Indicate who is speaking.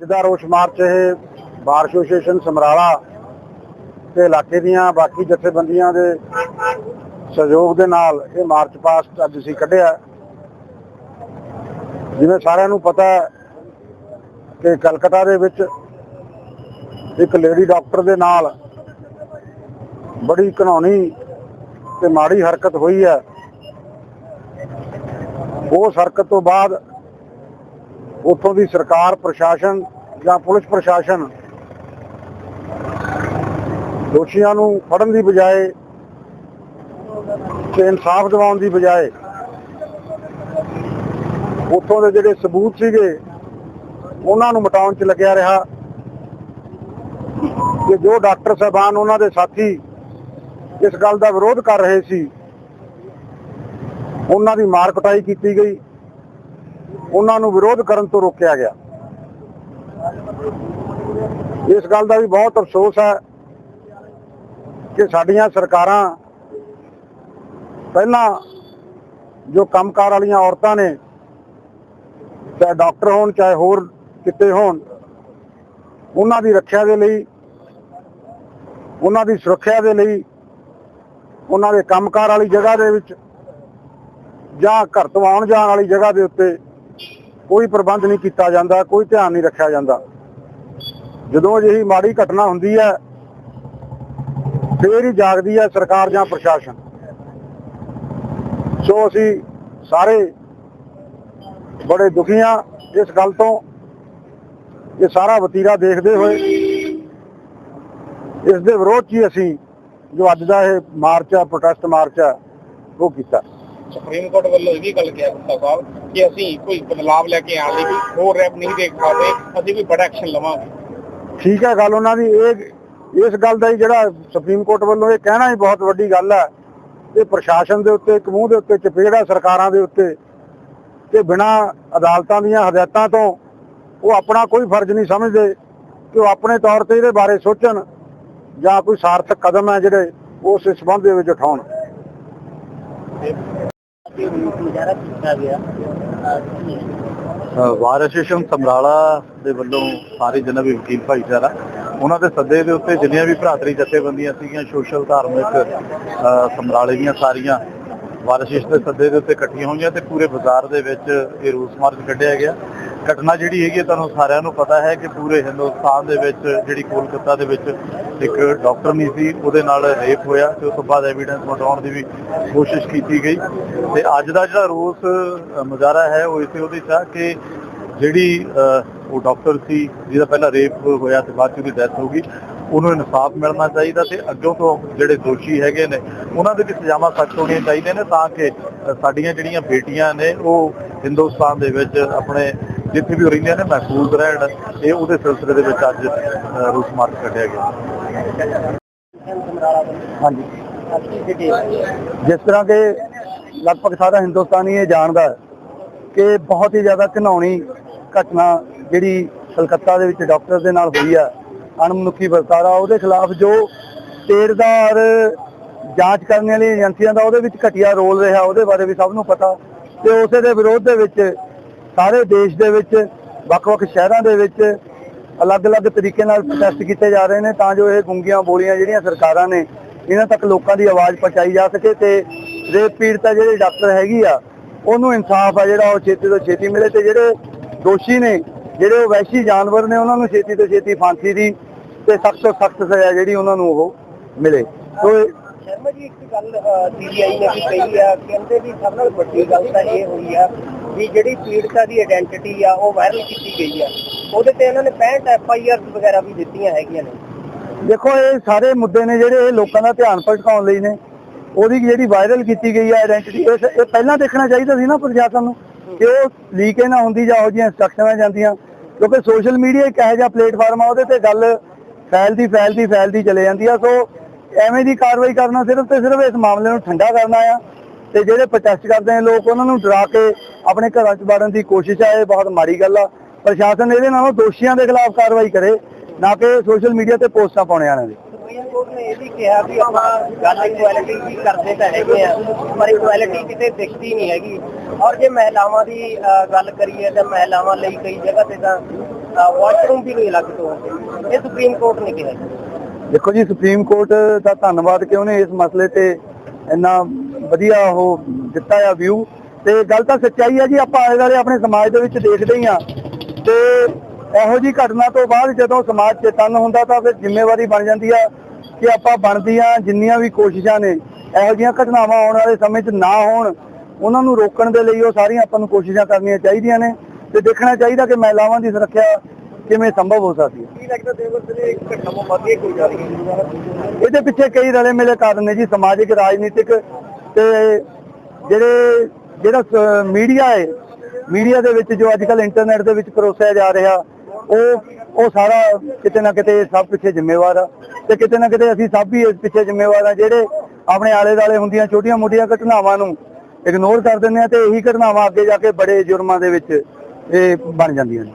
Speaker 1: ਜਿਹਦਾ ਰੋਸ ਮਾਰਚ ਇਹ ਬਾਰ ਐਸੋਸੀਏਸ਼ਨ ਸਮਰਾਲਾ ਤੇ ਇਲਾਕੇ ਦੀਆਂ ਬਾਕੀ ਜਥੇਬੰਦੀਆਂ ਦੇ ਸਹਿਯੋਗ ਦੇ ਨਾਲ ਇਹ ਮਾਰਚ ਪਾਸਟ ਅੱਜ ਅਸੀਂ ਕੱਢਿਆ। ਜਿਵੇਂ ਸਾਰਿਆਂ ਨੂੰ ਪਤਾ ਹੈ ਕਿ ਕਲਕੱਤਾ ਦੇ ਵਿੱਚ ਇੱਕ ਲੇਡੀ ਡਾਕਟਰ ਦੇ ਨਾਲ ਬੜੀ ਘਿਨੌਣੀ ਤੇ ਮਾੜੀ ਹਰਕਤ ਹੋਈ ਹੈ। ਉਸ ਹਰਕਤ ਤੋਂ ਬਾਅਦ ਉੱਥੋਂ ਦੀ ਸਰਕਾਰ, ਪ੍ਰਸ਼ਾਸਨ ਜਾਂ ਪੁਲਿਸ ਪ੍ਰਸ਼ਾਸਨ ਦੋਸ਼ੀਆਂ ਨੂੰ ਫੜਨ ਦੀ ਬਜਾਏ ਤੇ ਇਨਸਾਫ ਦਿਵਾਉਣ ਦੀ ਬਜਾਏ ਉੱਥੋਂ ਦੇ ਜਿਹੜੇ ਸਬੂਤ ਸੀਗੇ, ਉਹਨਾਂ ਨੂੰ ਮਿਟਾਉਣ 'ਚ ਲੱਗਿਆ ਰਿਹਾ। ਕਿ ਜੋ ਡਾਕਟਰ ਸਾਹਿਬਾਨ, ਉਹਨਾਂ ਦੇ ਸਾਥੀ ਇਸ ਗੱਲ ਦਾ ਵਿਰੋਧ ਕਰ ਰਹੇ ਸੀ, ਉਹਨਾਂ ਦੀ ਮਾਰ ਕਟਾਈ ਕੀਤੀ ਗਈ। ਉਹਨਾਂ ਨੂੰ ਵਿਰੋਧ ਕਰਨ ਤੋਂ ਰੋਕਿਆ ਗਿਆ। ਇਸ ਗੱਲ ਦਾ ਵੀ ਬਹੁਤ ਅਫਸੋਸ ਹੈ ਕਿ ਸਾਡੀਆਂ ਸਰਕਾਰਾਂ ਪਹਿਲਾਂ ਜੋ ਕੰਮਕਾਰ ਵਾਲੀਆਂ ਔਰਤਾਂ ਨੇ, ਚਾਹੇ ਡਾਕਟਰ ਹੋਣ, ਚਾਹੇ ਹੋਰ ਕਿਤੇ ਹੋਣ, ਉਹਨਾਂ ਦੀ ਰੱਖਿਆ ਦੇ ਲਈ, ਉਹਨਾਂ ਦੀ ਸੁਰੱਖਿਆ ਦੇ ਲਈ, ਉਹਨਾਂ ਦੇ ਕੰਮਕਾਰ ਵਾਲੀ ਜਗ੍ਹਾ ਦੇ ਵਿੱਚ ਜਾਂ ਘਰ ਤੋਂ ਆਉਣ ਜਾਣ ਵਾਲੀ ਜਗ੍ਹਾ ਦੇ ਉੱਤੇ ਕੋਈ ਪ੍ਰਬੰਧ ਨਹੀਂ ਕੀਤਾ ਜਾਂਦਾ, ਕੋਈ ਧਿਆਨ ਨਹੀਂ ਰੱਖਿਆ ਜਾਂਦਾ। ਜਦੋਂ ਅਜਿਹੀ ਮਾੜੀ ਘਟਨਾ ਹੁੰਦੀ ਹੈ, ਫੇਰ ਹੀ ਜਾਗਦੀ ਹੈ ਸਰਕਾਰ ਜਾਂ ਪ੍ਰਸ਼ਾਸਨ। ਸੋ ਅਸੀਂ ਸਾਰੇ ਬੜੇ ਦੁਖੀ ਹਾਂ ਇਸ ਗੱਲ ਤੋਂ। ਇਹ ਸਾਰਾ ਵਤੀਰਾ ਦੇਖਦੇ ਹੋਏ, ਇਸ ਦੇ ਵਿਰੋਧ 'ਚ ਹੀ ਅਸੀਂ ਜੋ ਅੱਜ ਦਾ ਇਹ ਮਾਰਚ ਆ ਪ੍ਰੋਟੈਸਟ ਮਾਰਚ ਆ ਉਹ ਕੀਤਾ।
Speaker 2: ਸੁਪਰੀਮ ਕੋਰਟ ਵੱਲੋਂ ਇਹ ਵੀ ਗੱਲ ਕਿਹਾ ਗੁੱਸਾ ਸਾਹਿਬ ਕਿ ਅਸੀਂ ਕੋਈ ਬਦਲਾਵ ਲੈ ਕੇ ਆਉਣ ਲਈ ਕੋਈ ਹੋਰ ਰੈਪ ਨਹੀਂ ਦੇਖ ਪਾਉਂਦੇ ਅਸੀਂ ਕੋਈ ਬੜਾ ਐਕਸ਼ਨ ਲਵਾਂਗੇ।
Speaker 1: ਠੀਕ ਹੈ ਗੱਲ ਉਹਨਾਂ ਦੀ ਇਹ ਇਸ ਗੱਲ ਦਾ ਜਿਹੜਾ ਸੁਪਰੀਮ ਕੋਰਟ ਵੱਲੋਂ ਇਹ ਕਹਿਣਾ ਹੀ ਬਹੁਤ ਵੱਡੀ ਗੱਲ ਹੈ। ਕਿ ਪ੍ਰਸ਼ਾਸਨ ਦੇ ਉੱਤੇ ਇੱਕ ਮੂੰਹ ਦੇ ਉੱਤੇ ਚਪੇੜਾ ਸਰਕਾਰਾਂ ਦੇ ਉੱਤੇ। ਕਿ ਬਿਨਾਂ ਅਦਾਲਤਾਂ ਦੀਆਂ ਹਦਾਇਤਾਂ ਤੋਂ ਉਹ ਆਪਣਾ ਕੋਈ ਫਰਜ਼ ਨਹੀਂ ਸਮਝਦੇ ਕਿ ਉਹ ਆਪਣੇ ਤੌਰ ਤੇ ਇਹਦੇ ਬਾਰੇ ਸੋਚਣ ਜਾਂ ਕੋਈ ਸਾਰਥਕ ਕਦਮ ਹੈ ਜਿਹੜੇ ਉਸ ਸੰਬੰਧ ਦੇ ਵਿੱਚ ਉਠਾਉਣ।
Speaker 3: ਮੁਜ਼ਾਹਰਾ ਕੀਤਾ ਗਿਆ।
Speaker 4: ਵਾਰ ਸਮਰਾਲਾ ਦੇ ਵੱਲੋਂ ਸਾਰੇ ਜਿੰਨਾ ਵੀ ਵਕੀਲ ਭਾਈਚਾਰਾ, ਉਹਨਾਂ ਦੇ ਸੱਦੇ ਦੇ ਉੱਤੇ ਜਿੰਨੀਆਂ ਵੀ ਭਰਾਤਰੀ ਜਥੇਬੰਦੀਆਂ ਸੀਗੀਆਂ, ਸੋਸ਼ਲ, ਧਾਰਮਿਕ ਸਮਰਾਲੇ ਦੀਆਂ ਸਾਰੀਆਂ ਵਾਰ ਦੇ ਸੱਦੇ ਦੇ ਉੱਤੇ ਇਕੱਠੀਆਂ ਹੋਈਆਂ ਤੇ ਪੂਰੇ ਬਾਜ਼ਾਰ ਦੇ ਵਿੱਚ ਇਹ ਰੋਸ ਮਾਰਚ ਕੱਢਿਆ ਗਿਆ। ਘਟਨਾ ਜਿਹੜੀ ਹੈਗੀ ਹੈ ਤੁਹਾਨੂੰ ਸਾਰਿਆਂ ਨੂੰ ਪਤਾ ਹੈ ਕਿ ਪੂਰੇ ਹਿੰਦੁਸਤਾਨ ਦੇ ਵਿੱਚ ਜਿਹੜੀ ਕੋਲਕਾਤਾ ਦੇ ਵਿੱਚ ਇੱਕ ਡਾਕਟਰ ਨਹੀਂ ਸੀ ਉਹਦੇ ਨਾਲ ਰੇਪ ਹੋਇਆ ਤੇ ਉਸ ਤੋਂ ਬਾਅਦ ਐਵੀਡੈਂਸ ਮਟਾਉਣ ਦੀ ਵੀ ਕੋਸ਼ਿਸ਼ ਕੀਤੀ ਗਈ। ਤੇ ਅੱਜ ਦਾ ਜਿਹੜਾ ਰੋਸ ਮੁਜ਼ਾਹਰਾ ਹੈ ਉਹ ਇਸੇ ਉਹਦੇ ਚ ਆ ਕਿ ਜਿਹੜੀ ਅ, ਉਹ ਡਾਕਟਰ ਸੀ ਜਿਹਦਾ ਪਹਿਲਾਂ ਰੇਪ ਹੋਇਆ ਤੇ ਬਾਅਦ ਚ ਉਹਦੀ ਡੈਥ ਹੋ ਗਈ ਉਹਨੂੰ ਇਨਸਾਫ ਮਿਲਣਾ ਚਾਹੀਦਾ ਤੇ ਅੱਗੋਂ ਤੋਂ ਜਿਹੜੇ ਦੋਸ਼ੀ ਹੈਗੇ ਨੇ ਉਹਨਾਂ ਦੇ ਵੀ ਸਜ਼ਾਵਾਂ ਸਖਤ ਹੋਣੀਆਂ ਚਾਹੀਦੀਆਂ ਨੇ ਤਾਂ ਕਿ ਸਾਡੀਆਂ ਜਿਹੜੀਆਂ ਬੇਟੀਆਂ ਨੇ ਉਹ ਹਿੰਦੁਸਤਾਨ ਦੇ ਵਿੱਚ ਆਪਣੇ ਜਿੱਥੇ ਵੀ ਉਹ ਰਹਿੰਦੀਆਂ ਨੇ ਮਹਿਫੂਜ਼ ਰਹਿਣ ਇਹ ਉਹਦੇ ਸਿਲਸਿਲੇ ਦੇ ਵਿੱਚ ਅੱਜ ਰੂਸ ਮਾਰਚ ਕੱਢਿਆ ਗਿਆ।
Speaker 1: ਹਾਂਜੀ। ਜਿਸ ਤਰ੍ਹਾਂ ਕਿ ਲਗਭਗ ਸਾਰਾ ਹਿੰਦੁਸਤਾਨੀ ਇਹ ਜਾਣਦਾ ਹੈ ਕਿ ਬਹੁਤ ਹੀ ਜ਼ਿਆਦਾ ਘਿਨਾਉਣੀ ਘਟਨਾ ਜਿਹੜੀ ਕਲਕੱਤਾ ਦੇ ਵਿੱਚ ਡਾਕਟਰ ਦੇ ਨਾਲ ਹੋਈ ਆ, ਅਣਮਨੁੱਖੀ ਵਰਤਾਰਾ, ਉਹਦੇ ਖਿਲਾਫ ਜੋ ਤੇਰਦਾਰ ਜਾਂਚ ਕਰਨ ਵਾਲੀ ਏਜੰਸੀਆਂ ਦਾ ਉਹਦੇ ਵਿੱਚ ਘਟੀਆ ਰੋਲ ਰਿਹਾ, ਉਹਦੇ ਬਾਰੇ ਵੀ ਸਭ ਨੂੰ ਪਤਾ। ਤੇ ਉਸੇ ਦੇ ਵਿਰੋਧ ਦੇ ਵਿੱਚ ਸਾਰੇ ਦੇਸ਼ ਦੇ ਵਿੱਚ, ਵੱਖ-ਵੱਖ ਸ਼ਹਿਰਾਂ ਦੇ ਵਿੱਚ ਅਲੱਗ-ਅਲੱਗ ਤਰੀਕੇ ਨਾਲ ਪ੍ਰੋਟੈਸਟ ਕੀਤੇ ਜਾ ਰਹੇ ਨੇ ਤਾਂ ਜੋ ਇਹ ਗੁੰਗੀਆਂ ਬੋਲੀਆਂ ਜਿਹੜੀਆਂ ਸਰਕਾਰਾਂ ਨੇ, ਇਹਨਾਂ ਤੱਕ ਲੋਕਾਂ ਦੀ ਆਵਾਜ਼ ਪਹੁੰਚਾਈ ਜਾ ਸਕੇ ਤੇ ਰੇਪ ਪੀੜਤਾ ਜਿਹੜੇ ਡਾਕਟਰ ਹੈਗੀ ਆ, ਉਹਨੂੰ ਇਨਸਾਫ ਆ ਜਿਹੜਾ ਉਹ ਛੇਤੀ ਤੋਂ ਛੇਤੀ ਮਿਲੇ ਤੇ ਜਿਹੜੇ ਦੋਸ਼ੀ ਨੇ, ਜਿਹੜੇ ਉਹ ਵੈਸ਼ੀ ਜਾਨਵਰ ਨੇ, ਉਹਨਾਂ ਨੂੰ ਛੇਤੀ ਤੋਂ ਛੇਤੀ ਫਾਂਸੀ ਦੀ ਤੇ ਸਖਤ ਤੋਂ ਸਖਤ ਸਜ਼ਾ ਜਿਹੜੀ ਉਹਨਾਂ ਨੂੰ ਉਹ ਮਿਲੇ। ਸੋ
Speaker 3: ਸ਼ਰਮਾ ਜੀ, ਇੱਕ ਗੱਲ ਸੀਬੀਆਈ ਨੇ ਵੀ ਕਹੀ ਆ, ਕਹਿੰਦੇ ਵੀ ਸਭ ਨਾਲ ਵੱਡੀ ਗੱਲ ਤਾਂ ਇਹ ਹੋਈ ਆ ਵੀ ਜਿਹੜੀ ਪੀੜਤਾ ਦੀ ਆਇਡੈਂਟੀਟੀ ਆ, ਉਹ ਵਾਇਰਲ ਕੀਤੀ ਗਈ ਆ। ਉਹਦੇ ਤੇ ਇਹਨਾਂ ਨੇ 65 ਐਫ ਆਈ ਆਰ ਵਗੈਰਾ ਵੀ ਦਿੱਤੀਆਂ ਹੈਗੀਆਂ ਨੇ।
Speaker 1: ਦੇਖੋ, ਇਹ ਸਾਰੇ ਮੁੱਦੇ ਨੇ ਜਿਹੜੇ ਇਹ ਲੋਕਾਂ ਦਾ ਧਿਆਨ ਭਟਕਾਉਣ ਲਈ ਨੇ। ਉਹਦੀ ਜਿਹੜੀ ਵਾਇਰਲ ਕੀਤੀ ਗਈ ਹੈ ਆਇਡੈਂਟੀਟੀ ਇਹ ਪਹਿਲਾਂ ਦੇਖਣਾ ਚਾਹੀਦਾ ਸੀ ਨਾ ਪ੍ਰਸ਼ਾਸਨ ਨੂੰ ਕਿ ਉਹ ਲੀਕ ਨਾ ਹੁੰਦੀ ਜਾਂ ਉਹ ਜਿਹੀਆਂ ਇੰਸਟਰਕਸ਼ਨਾਂ ਜਾਂਦੀਆਂ। ਕਿਉਂਕਿ ਸੋਸ਼ਲ ਮੀਡੀਆ ਇੱਕ ਇਹੋ ਜਿਹਾ ਪਲੇਟਫਾਰਮ ਆ, ਉਹਦੇ ਤੇ ਗੱਲ ਫੈਲਦੀ ਫੈਲਦੀ ਫੈਲਦੀ ਚਲੇ ਜਾਂਦੀ ਆ। ਸੋ ਐਵੇਂ ਦੀ ਕਾਰਵਾਈ ਕਰਨਾ ਸਿਰਫ ਤੇ ਸਿਰਫ ਇਸ ਮਾਮਲੇ ਨੂੰ ਠੰਡਾ ਕਰਨਾ ਆ। ਤੇ ਜਿਹੜੇ ਪ੍ਰੋਟੈਸਟ ਕਰਦੇ ਨੇ ਲੋਕ ਉਹਨਾਂ ਨੂੰ ਡਰਾ ਕੇ ਆਪਣੇ ਘਰਾਂ 'ਚ ਵੜਨ ਦੀ ਕੋਸ਼ਿਸ਼ ਆ ਇਹ ਬਹੁਤ ਮਾੜੀ ਗੱਲ ਆ। ਪ੍ਰਸ਼ਾਸਨ ਇਹਦੇ ਨਾਲੋਂ ਦੋਸ਼ੀਆਂ ਦੇ ਖਿਲਾਫ ਕਾਰਵਾਈ ਕਰੇ ਨਾ ਕਿ ਸੋਸ਼ਲ ਮੀਡੀਆ ਤੇ ਪੋਸਟਾਂ ਪਾਉਣੇ ਵਾਲਿਆਂ ਦੀ।
Speaker 3: ਸੁਪਰੀਮ ਕੋਰਟ ਨੇ ਇਹ ਵੀ ਕਿਹਾ ਵੀ ਆਪਾਂ ਗੱਲ ਇਕੁਐਲਿਟੀ ਦੀ ਕਰਦੇ ਤਾਂ ਹੈਗੇ ਆ ਪਰ ਇਕੁਐਲਿਟੀ ਕਿਤੇ ਦਿਖਦੀ ਨਹੀਂ ਹੈਗੀ। ਔਰ ਜੇ ਮਹਿਲਾਵਾਂ ਦੀ ਗੱਲ ਕਰੀਏ ਤਾਂ ਮਹਿਲਾਵਾਂ ਲਈ ਕਈ ਜਗ੍ਹਾ ਤੇ ਤਾਂ ਵਾਸ਼ਰੂਮ ਵੀ ਨਹੀਂ ਅਲੱਗ ਤੋਂ ਹੁੰਦੇ। ਇਹ ਸੁਪਰੀਮ ਕੋਰਟ ਨੇ ਕਿਹਾ।
Speaker 1: ਦੇਖੋ ਜੀ ਸੁਪਰੀਮ ਕੋਰਟ ਦਾ ਧੰਨਵਾਦ ਕਿ ਉਹਨੇ ਇਸ ਮਸਲੇ ਤੇ ਇੰਨਾ ਵਧੀਆ ਉਹ ਦਿੱਤਾ ਆ ਵਿਊ ਤੇ ਗੱਲ ਤਾਂ ਸੱਚਾਈ ਹੈ ਜੀ ਆਪਾਂ ਆਲੇ ਦੁਆਲੇ ਆਪਣੇ ਸਮਾਜ ਦੇ ਵਿੱਚ ਦੇਖਦੇ ਹੀ ਆ। ਤੇ ਇਹੋ ਜੀ ਘਟਨਾ ਤੋਂ ਬਾਅਦ ਜਦੋਂ ਸਮਾਜ ਚੇਤਨ ਹੁੰਦਾ ਤਾਂ ਫਿਰ ਜ਼ਿੰਮੇਵਾਰੀ ਬਣ ਜਾਂਦੀ ਆ ਕਿ ਆਪਾਂ ਬਣਦੀਆਂ ਜਿੰਨੀਆਂ ਵੀ ਕੋਸ਼ਿਸ਼ਾਂ ਨੇ ਇਹੋ ਜਿਹੀਆਂ ਘਟਨਾਵਾਂ ਆਉਣ ਵਾਲੇ ਸਮੇਂ 'ਚ ਨਾ ਹੋਣ ਉਹਨਾਂ ਨੂੰ ਰੋਕਣ ਦੇ ਲਈ ਉਹ ਸਾਰੀਆਂ ਆਪਾਂ ਨੂੰ ਕੋਸ਼ਿਸ਼ਾਂ ਕਰਨੀਆਂ ਚਾਹੀਦੀਆਂ ਨੇ। ਤੇ ਦੇਖਣਾ ਚਾਹੀਦਾ ਕਿ ਮਹਿਲਾਵਾਂ ਦੀ ਸੁਰੱਖਿਆ ਕਿਵੇਂ ਸੰਭਵ ਹੋ ਸਕਦੀ ਹੈ
Speaker 3: ਕੀ ਲੱਗਦਾ ਦੇਵਰ ਤੇ ਘਟਨਾ ਵਧੀਆ ਕੋਈ ਜਾ ਰਹੀ ਹੈ
Speaker 1: ਇਹਦੇ ਪਿੱਛੇ ਕਈ ਰਲੇ ਮਿਲੇ ਕਾਰਨ ਨੇ ਜੀ ਸਮਾਜਿਕ ਰਾਜਨੀਤਿਕ ਤੇ ਜਿਹੜੇ, ਜਿਹੜਾ ਮੀਡੀਆ ਹੈ, ਮੀਡੀਆ ਦੇ ਵਿੱਚ ਜੋ ਅੱਜ ਕੱਲ ਇੰਟਰਨੈਟ ਦੇ ਵਿੱਚ ਪਰੋਸਿਆ ਜਾ ਰਿਹਾ, ਉਹ ਉਹ ਸਾਰਾ ਕਿਤੇ ਨਾ ਕਿਤੇ ਸਭ ਪਿੱਛੇ ਜ਼ਿੰਮੇਵਾਰ ਆ। ਤੇ ਕਿਤੇ ਨਾ ਕਿਤੇ ਅਸੀਂ ਸਭ ਵੀ ਇਸ ਪਿੱਛੇ ਜ਼ਿੰਮੇਵਾਰ ਆ, ਜਿਹੜੇ ਆਪਣੇ ਆਲੇ ਦਾਲੇ ਹੁੰਦੀਆਂ ਛੋਟੀਆਂ ਮੋਟੀਆਂ ਘਟਨਾਵਾਂ ਨੂੰ ਇਗਨੋਰ ਕਰ ਦਿੰਦੇ ਆ ਤੇ ਇਹੀ ਘਟਨਾਵਾਂ ਅੱਗੇ ਜਾ ਕੇ ਬੜੇ ਜੁਰਮਾਂ ਦੇ ਵਿੱਚ ਇਹ ਬਣ ਜਾਂਦੀਆਂ ਨੇ।